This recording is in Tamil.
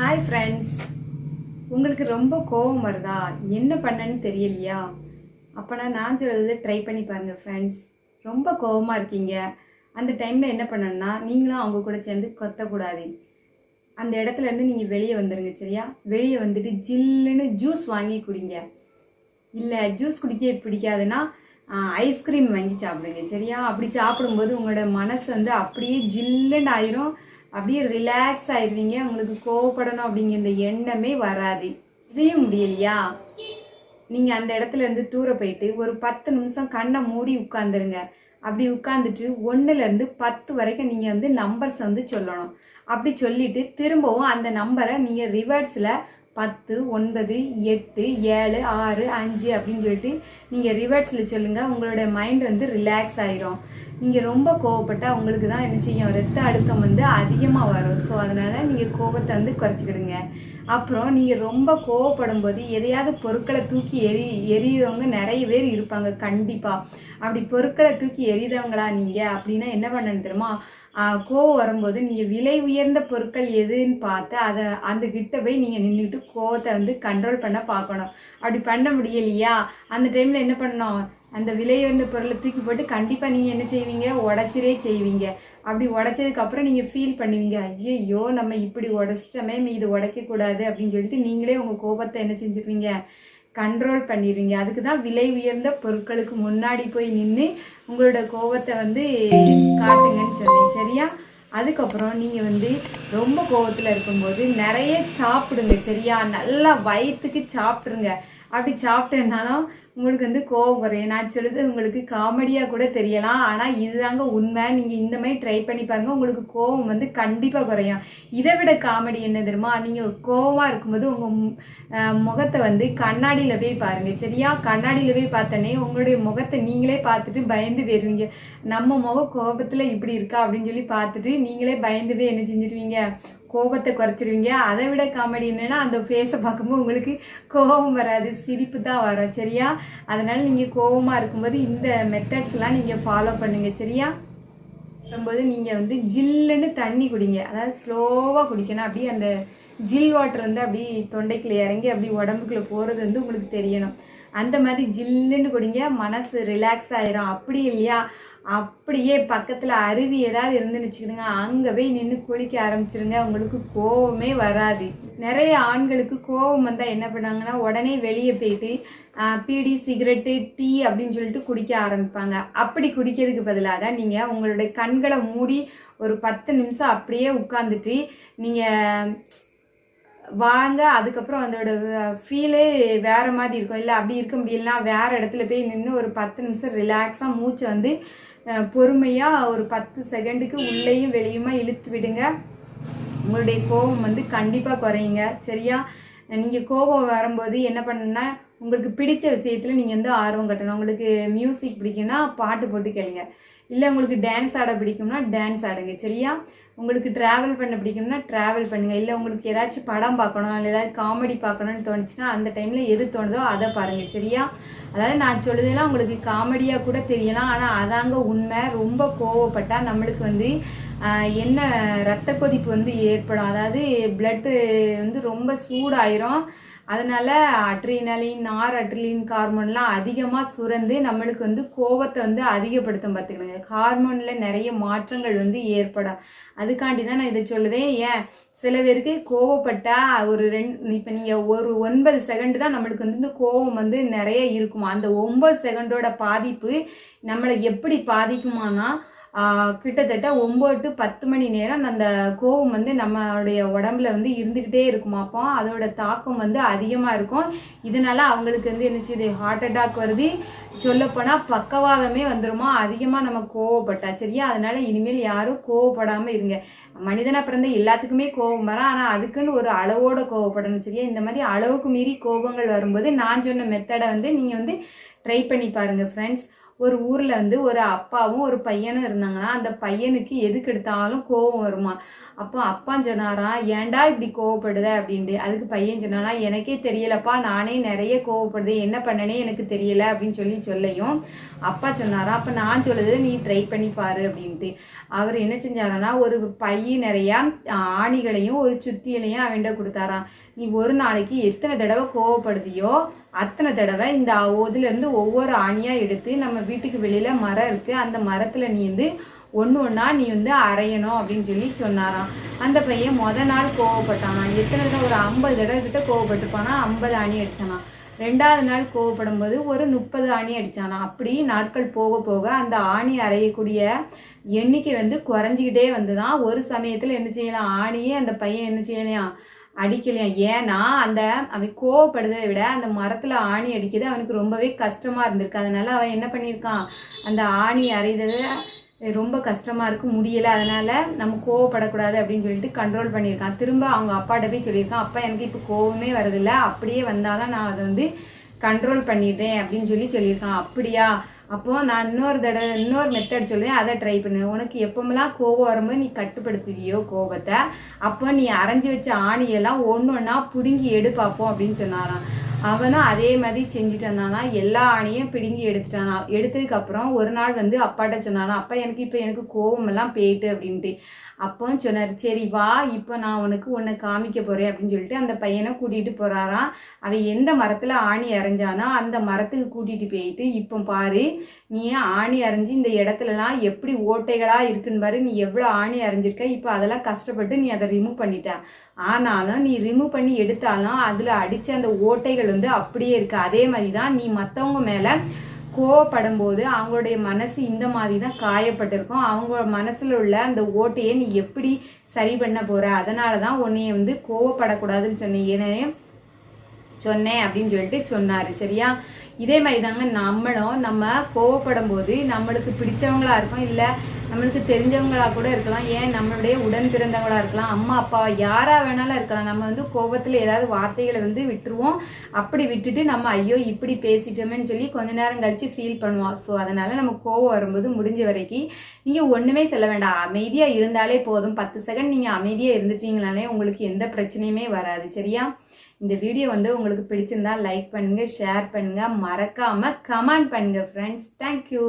ஹாய் ஃப்ரெண்ட்ஸ் உங்களுக்கு ரொம்ப கோவம் வருதா? என்ன பண்ணேன்னு தெரியலையா? அப்போனா நான் சொல்கிறது ட்ரை பண்ணி பாருங்கள் ஃப்ரெண்ட்ஸ் ரொம்ப கோவமாக இருக்கீங்க. அந்த டைமில் என்ன பண்ணணும்னா நீங்களும் அவங்க கூட சேர்ந்து கொத்தக்கூடாது. அந்த இடத்துல இருந்து நீங்கள் வெளியே வந்துடுங்க சரியா? வெளியே வந்துட்டு ஜில்லுன்னு ஜூஸ் வாங்கி குடிங்க. இல்லை ஜூஸ் குடிக்க பிடிக்காதுன்னா ஐஸ்கிரீம் வாங்கி சாப்பிடுங்க சரியா? அப்படி சாப்பிடும்போது உங்களோட மனசு வந்து அப்படியே ஜில்லுன்னு ஆயிரும். அப்படியே ரிலாக்ஸ் ஆயிடுவீங்க உங்களுக்கு கோவப்படணும் அப்படிங்கிற இந்த எண்ணமே வராது. இதையும் முடியலையா? நீங்கள் அந்த இடத்துல இருந்து தூர போயிட்டு ஒரு பத்து நிமிஷம் கண்ணை மூடி உட்காந்துருங்க அப்படி உட்காந்துட்டு ஒன்றுலேருந்து பத்து வரைக்கும் நீங்கள் வந்து நம்பர்ஸ் வந்து சொல்லணும். அப்படி சொல்லிட்டு திரும்பவும் அந்த நம்பரை நீங்கள் ரிவர்ஸில் பத்து ஒன்பது எட்டு ஏழு ஆறு அஞ்சு அப்படின்னு சொல்லிட்டு நீங்கள் ரிவர்ஸில் சொல்லுங்கள் உங்களோட மைண்ட் வந்து ரிலாக்ஸ் ஆயிரும். நீங்கள் ரொம்ப கோவப்பட்டால் உங்களுக்கு தான் என்ன செய்யும்? ரத்த அழுத்தம் வந்து அதிகமாக வரும். ஸோ அதனால் நீங்கள் கோபத்தை வந்து குறைச்சிக்கிடுங்க. அப்புறம் நீங்கள் ரொம்ப கோவப்படும் போது எதையாவது பொருட்களை தூக்கி எரி எரியுறவங்க நிறைய பேர் இருப்பாங்க. கண்டிப்பாக அப்படி பொருட்களை தூக்கி எரிதவங்களா நீங்கள் அப்படின்னா என்ன பண்ணணும் தெரியுமா? கோவம் வரும்போது நீங்கள் விலை உயர்ந்த பொருட்கள் எதுன்னு பார்த்து அதை அந்த கிட்ட போய் நீங்கள் நின்றுட்டு கோவத்தை வந்து கண்ட்ரோல் பண்ண பார்க்கணும். அப்படி பண்ண முடியலையா? அந்த டைமில் என்ன பண்ணணும்? அந்த விலையுயர்ந்த பொருளை தூக்கி போட்டு கண்டிப்பாக நீங்கள் என்ன செய்வீங்க? உடச்சிரே செய்வீங்க. அப்படி உடச்சதுக்கப்புறம் நீங்கள் ஃபீல் பண்ணுவீங்க ஐயோ நம்ம இப்படி உடச்சிட்டோமே இது உடைக்கக்கூடாது அப்படின்னு சொல்லிட்டு நீங்களே உங்கள் கோபத்தை என்ன செஞ்சுருவீங்க? கண்ட்ரோல் பண்ணிடுவீங்க அதுக்கு தான் விலை உயர்ந்த பொருட்களுக்கு முன்னாடி போய் நின்று உங்களோட கோபத்தை வந்து காட்டுங்கன்னு சொன்னேன். சரியா? அதுக்கப்புறம் நீங்கள் வந்து ரொம்ப கோவத்தில் இருக்கும்போது நிறைய சாப்பிடுங்க. சரியா? நல்லா வயிற்றுக்கு சாப்பிட்ருங்க அப்படி சாப்பிட்டேன்னாலும் உங்களுக்கு வந்து கோவம் குறையும். நான் சொல்லுது உங்களுக்கு காமெடியாக கூட தெரியலாம். ஆனால் இதுதாங்க உண்மை. நீங்கள் இந்த மாதிரி ட்ரை பண்ணி பாருங்கள் உங்களுக்கு கோவம் வந்து கண்டிப்பாக குறையும். இதை விட காமெடி என்ன தெரியுமா? நீங்கள் கோவமாக இருக்கும்போது உங்கள் முகத்தை வந்து கண்ணாடியில் போய் பாருங்கள் சரியா? கண்ணாடியில் போய் பார்த்தோன்னே உங்களுடைய முகத்தை நீங்களே பார்த்துட்டு பயந்து வருவீங்க நம்ம முகம் கோபத்தில் இப்படி இருக்கா அப்படின்னு சொல்லி பார்த்துட்டு நீங்களே பயந்து போய் என்ன செஞ்சிருவீங்க? கோபத்தை குறைச்சிருவீங்க. அதை விட காமெடி என்னன்னா அந்த ஃபேஸை பார்க்கும்போது உங்களுக்கு கோபம் வராது சிரிப்பு தான் வரும் சரியா? அதனால் நீங்கள் கோபமாக இருக்கும்போது இந்த மெத்தட்ஸ்லாம் நீங்கள் ஃபாலோ பண்ணுங்கள் சரியா? வரும்போது நீங்கள் வந்து ஜில்லுன்னு தண்ணி குடிங்க. அதாவது ஸ்லோவாக குடிக்கணும். அப்படியே அந்த ஜில் வாட்டர் வந்து அப்படி தொண்டைக்குள்ளே இறங்கி அப்படி உடம்புக்குள்ள போகிறது வந்து உங்களுக்கு தெரியணும். அந்த மாதிரி ஜில்லுன்னு குடிங்க. மனசு ரிலாக்ஸ் ஆயிரும். அப்படி இல்லையா? அப்படியே பக்கத்தில் அருவி ஏதாவது இருந்துன்னு அங்கே போய் நின்று குளிக்க ஆரம்பிச்சிருங்க. உங்களுக்கு கோவமே வராது. நிறைய ஆண்களுக்கு கோவம் வந்தால் என்ன பண்ணாங்கன்னா உடனே வெளியே போயிட்டு பீடி சிகரெட்டு டீ அப்படின்னு சொல்லிட்டு குடிக்க ஆரம்பிப்பாங்க. அப்படி குடிக்கிறதுக்கு பதிலாக நீங்கள் உங்களுடைய கண்களை மூடி ஒரு பத்து நிமிஷம் அப்படியே உட்காந்துட்டு நீங்கள் வாங்க. அதுக்கப்புறம் அதோட ஃபீலே வேறு மாதிரி இருக்கும். இல்லை அப்படி இருக்க முடியலனா வேற இடத்துல போய் நின்று ஒரு பத்து நிமிஷம் ரிலாக்ஸாக மூச்சை வந்து பொறுமையாக ஒரு பத்து செகண்டுக்கு உள்ளேயும் வெளியுமா இழுத்து விடுங்க. உங்களுடைய கோபம் வந்து கண்டிப்பாக குறையுங்க. சரியா? நீங்கள் கோபம் வரும்போது என்ன பண்ணுன்னா உங்களுக்கு பிடிச்ச விஷயத்தில் நீங்கள் வந்து ஆர்வம் கட்டணும். உங்களுக்கு மியூசிக் பிடிக்கும்னா பாட்டு போட்டு கேளுங்க. இல்லை உங்களுக்கு டான்ஸ் ஆட பிடிக்கும்னா டான்ஸ் ஆடுங்க. சரியா? உங்களுக்கு ட்ராவல் பண்ண பிடிக்கும்னா ட்ராவல் பண்ணுங்க. இல்லை உங்களுக்கு ஏதாச்சும் படம் பார்க்கணும் இல்லை ஏதாவது காமெடி பார்க்கணும்னு தோணுச்சுன்னா அந்த டைமில் எது தோணுதோ அதை பாருங்க சரியா? அதாவது நான் சொல்லுதெல்லாம் உங்களுக்கு காமெடியாக கூட தெரியலாம். ஆனால் அதாங்க உண்மை. ரொம்ப கோவப்பட்டால் நம்மளுக்கு வந்து என்ன ரத்த கொதிப்பு வந்து ஏற்படும். அதாவது பிளட்டு வந்து ரொம்ப சூடாயிரும். அதனால அட்ரினலின் நார் அட்ரிலின் ஹார்மோன்லாம் அதிகமாக சுரந்து நம்மளுக்கு வந்து கோபத்தை வந்து அதிகப்படுத்தும் பார்த்துக்கணுங்க ஹார்மோனில் நிறைய மாற்றங்கள் வந்து ஏற்படும். அதுக்காண்டி தான் நான் இதை சொல்லுதேன். ஏன்? சில பேருக்கு கோவப்பட்டா ஒரு ரெண்டு இப்போ நீங்கள் ஒரு ஒன்பது செகண்ட் தான் நம்மளுக்கு வந்து இந்த கோவம் வந்து நிறைய இருக்குமா? அந்த ஒன்பது செகண்டோட பாதிப்பு நம்மளை எப்படி பாதிக்குமானா கிட்டத்தட்ட ஒம்பது டு பத்து மணி நேரம் அந்த கோபம் வந்து நம்மளுடைய உடம்புல வந்து இருந்துக்கிட்டே இருக்குமா? அப்போ அதோட தாக்கம் வந்து அதிகமாக இருக்கும். இதனால அவங்களுக்கு வந்து என்ன ஹார்ட் அட்டாக் வருது. சொல்லப்போனால் பக்கவாதமே வந்துருமா? அதிகமாக நம்ம கோவப்பட்டா சரியா? அதனால இனிமேல் யாரும் கோவப்படாமல் இருங்க. மனிதனாக பிறந்த எல்லாத்துக்குமே கோவம் வரும். ஆனால் அதுக்குன்னு ஒரு அளவோட கோவப்படணும் சரியா? இந்த மாதிரி அளவுக்கு மீறி கோபங்கள் வரும்போது நான் சொன்ன மெத்தடை வந்து நீங்கள் வந்து ட்ரை பண்ணி பாருங்க ஃப்ரெண்ட்ஸ் ஒரு ஊரில் வந்து ஒரு அப்பாவும் ஒரு பையனும் இருந்தாங்கன்னா அந்த பையனுக்கு எதுக்கு எடுத்தாலும் கோபம் வருமா? அப்போ அப்பா சொன்னாராம் ஏன்டா இப்படி கோவப்படுத அப்படின்ட்டு. அதுக்கு பையன் சொன்னாரா எனக்கே தெரியலப்பா நானே நிறைய கோவப்படுது. என்ன பண்ணனே எனக்கு தெரியல அப்படின்னு சொல்லி சொல்லையும். அப்பா சொன்னாரா அப்போ நான் சொல்லுது நீ ட்ரை பண்ணி பாரு அப்படின்ட்டு. அவர் என்ன செஞ்சாருன்னா ஒரு பையன் நிறையா ஆணிகளையும் ஒரு சுத்தியலையும் அவன்கிட்ட கொடுத்தாராம். நீ ஒரு நாளைக்கு எத்தனை தடவை கோவப்படுதியோ அத்தனை தடவை இந்த இருந்து ஒவ்வொரு ஆணியாக எடுத்து நம்ம வீட்டுக்கு வெளியில் மரம் இருக்குது அந்த மரத்தில் நீ வந்து ஒன்று ஒன்றா நீ வந்து அரையணும் அப்படின்னு சொல்லி சொன்னாராம். அந்த பையன் மொதல் நாள் கோவப்பட்டானா எத்தனை தடவை? ஒரு ஐம்பது தடவை கிட்ட கோவப்பட்டுப்பானா? ஐம்பது அணி அடித்தானா ரெண்டாவது நாள் கோவப்படும் போது ஒரு முப்பது ஆணி அடித்தானா அப்படி நாட்கள் போக போக அந்த ஆணி அரையக்கூடிய எண்ணிக்கை வந்து குறைஞ்சிக்கிட்டே வந்துதான். ஒரு சமயத்தில் என்ன செய்யலாம்? ஆணியே அந்த பையன் என்ன செய்யலாம் அடிக்கலையாம் ஏன்னா அந்த அவன் கோவப்படுறதை விட அந்த மரத்தில் ஆணி அடிக்கிறது அவனுக்கு ரொம்பவே கஷ்டமாக இருந்திருக்கு. அதனால் அவன் என்ன பண்ணியிருக்கான்? அந்த ஆணி அறைததை ரொம்ப கஷ்டமாக இருக்கு முடியலை. அதனால் நம்ம கோவப்படக்கூடாது அப்படின்னு சொல்லிட்டு கண்ட்ரோல் பண்ணியிருக்கான். திரும்ப அவங்க அப்பாட்ட போய் சொல்லியிருக்கான் அப்பா எனக்கு இப்போ கோவமே வரதில்லை அப்படியே வந்தாலும் நான் அதை வந்து கண்ட்ரோல் பண்ணிட்டேன் அப்படின்னு சொல்லி சொல்லியிருக்கான். அப்படியா? அப்போது நான் இன்னொரு தடவை இன்னொரு மெத்தட் சொல்லுவேன் அதை ட்ரை பண்ணு. உனக்கு எப்போமெல்லாம் கோவம் வரும்போது நீ கட்டுப்படுத்துவியோ கோபத்தை அப்போ நீ அரைஞ்சி வச்ச ஆணியெல்லாம் ஒன்று ஒன்றா பிடுங்கி எடு பார்ப்போம் அப்படின்னு சொன்னாராம். அவனும் அதே மாதிரி செஞ்சுட்டு வந்தானா எல்லா ஆணையும் பிடுங்கி எடுத்துட்டானா? எடுத்ததுக்கப்புறம் ஒரு நாள் வந்து அப்பாட்ட சொன்னானா அப்பா எனக்கு இப்போ எனக்கு கோவமெல்லாம் போயிட்டு அப்படின்ட்டு. அப்போ சொன்னார் சரி வா இப்போ நான் உனக்கு உன்னை காமிக்க போகிறேன் அப்படின்னு சொல்லிட்டு அந்த பையனை கூட்டிகிட்டு போகிறாராம் அவன் எந்த மரத்தில் ஆணி அரைஞ்சானோ அந்த மரத்துக்கு கூட்டிகிட்டு போயிட்டு இப்போ பாரு நீ ஆணி அரைஞ்சி இந்த இடத்துலலாம் எப்படி ஓட்டைகளாக இருக்குன்னு பாரு. நீ எவ்வளோ ஆணி அரைஞ்சிருக்க? இப்போ அதெல்லாம் கஷ்டப்பட்டு நீ அதை ரிமூவ் பண்ணிட்ட. ஆனாலும் நீ ரிமூவ் பண்ணி எடுத்தாலும் அதில் அடித்த அந்த ஓட்டைகள் வந்து அப்படியே இருக்கு. அதே மாதிரி தான் நீ மற்றவங்க மேலே கோவப்படும் போது அவங்களுடைய மனசு இந்த மாதிரி தான் காயப்பட்டிருக்கும். அவங்க மனசில் உள்ள அந்த ஓட்டையை நீ எப்படி சரி பண்ண போற? அதனால தான் உன்னைய வந்து கோவப்படக்கூடாதுன்னு சொன்னேன். எனவே சொன்னேன் அப்படின்னு சொல்லிட்டு சொன்னார். சரியா? இதே மாதிரி தாங்க நம்மளும் நம்ம கோவப்படும் போது நம்மளுக்கு பிடிச்சவங்களா இருக்கும் இல்லை நம்மளுக்கு தெரிஞ்சவங்களா கூட இருக்கலாம். ஏன்? நம்மளுடைய உடன் பிறந்தவங்களா இருக்கலாம். அம்மா அப்பா யாரா வேணாலும் இருக்கலாம். நம்ம வந்து கோபத்தில் ஏதாவது வார்த்தைகளை வந்து விட்டுருவோம். அப்படி விட்டுட்டு நம்ம ஐயோ இப்படி பேசிட்டோமேன்னு சொல்லி கொஞ்ச நேரம் கழிச்சு ஃபீல் பண்ணுவோம். ஸோ அதனால நம்ம கோவம் வரும்போது முடிஞ்ச வரைக்கும் நீங்கள் ஒன்றுமே சொல்ல வேண்டாம். அமைதியாக இருந்தாலே போதும். பத்து செகண்ட் நீங்கள் அமைதியாக இருந்துட்டீங்களாலே உங்களுக்கு எந்த பிரச்சனையுமே வராது. சரியா? இந்த வீடியோ வந்து உங்களுக்கு பிடிச்சிருந்தா லைக் பண்ணுங்கள் ஷேர் பண்ணுங்கள் மறக்காமல் கமெண்ட் பண்ணுங்கள் ஃப்ரெண்ட்ஸ் தேங்க்யூ